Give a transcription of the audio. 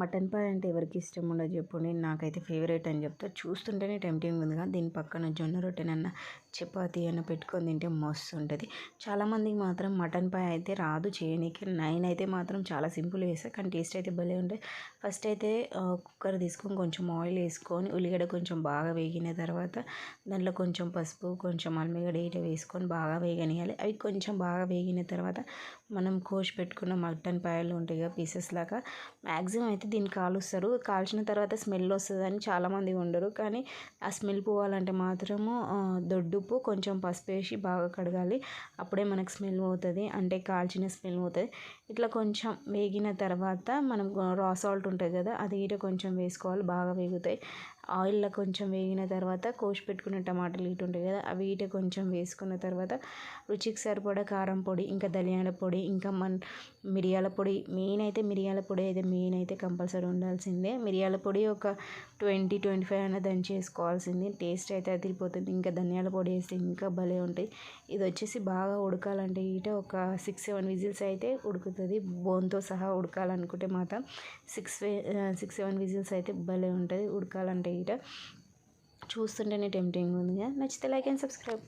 Mutton పాయ్ అంటే ఎవరికి ఇష్టం ఉండదు చెప్పండి. నాకైతే ఫేవరెట్ అని చెప్తా. చూస్తుంటేనే టెంప్టింగ్ ఉందిగా దీని పక్కన జొన్న రొట్టెనన్న చపాతీ అన్న పెట్టుకొని తింటే మస్తు ఉంటుంది చాలామందికి మాత్రం మటన్ పాయ్ అయితే రాదు చేయనీకి. నైన్ అయితే మాత్రం చాలా సింపుల్ వేస్తా కానీ టేస్ట్ అయితే భలే ఉంటుంది. ఫస్ట్ అయితే కుక్కర్ తీసుకొని కొంచెం ఆయిల్ వేసుకొని ఉల్లిగడ్డ కొంచెం బాగా వేగిన తర్వాత దాంట్లో కొంచెం పసుపు కొంచెం అల్మిగడ్డ ఇట వేసుకొని బాగా వేగనియాలి అవి కొంచెం బాగా వేగిన తర్వాత మనం కోసి పెట్టుకున్న మటన్ పాయలు ఉంటాయి కదా పీసెస్ లాగా. మ్యాక్సిమం అయితే దీన్ని కాలుస్తారు. కాల్చిన తర్వాత స్మెల్ వస్తుందని చాలామంది ఉండరు. కానీ ఆ స్మెల్ పోవాలంటే మాత్రము దొడ్డుప్పు కొంచెం పసుపు వేసి బాగా కడగాలి. అప్పుడే మనకు స్మెల్ పోతుంది. అంటే కాల్చిన స్మెల్ పోతుంది. ఇట్లా కొంచెం వేగిన తర్వాత మనం రా సాల్ట్ ఉంటుంది కదా అది ఇట కొంచెం వేసుకోవాలి. బాగా వేగుతాయి. ఆయిల్లో కొంచెం వేగిన తర్వాత కోసి పెట్టుకున్న టమాటాలు ఇటు ఉంటాయి కదా అవి ఇట కొంచెం వేసుకున్న తర్వాత రుచికి సరిపడా కారం పొడి ఇంకా ధనియాల పొడి ఇంకా మన మిరియాల పొడి మెయిన్ అయితే మిరియాల పొడి అయితే మెయిన్ అయితే కంపల్సరీ ఉండాల్సిందే. మిరియాల పొడి ఒక ట్వంటీ ట్వంటీ ఫైవ్ అన్న దంచి టేస్ట్ అయితే అదిరిపోతుంది. ఇంకా ధనియాల పొడి వేస్తే ఇంకా భలే ఉంటుంది ఇది వచ్చేసి బాగా ఉడకాలంటే ఇట ఒక సిక్స్ సెవెన్ విజిల్స్ అయితే ఉడుకుతుంది. బోన్తో సహా ఉడకాలనుకుంటే మాత్రం సిక్స్ సిక్స్ సెవెన్ విజిల్స్ అయితే భలే ఉంటుంది ఉడకాలంటే ఇట చూస్తుంటేనే టెంప్టింగ్ ఉందిగా. నచ్చితే లైక్ అండ్ సబ్స్క్రైబ్.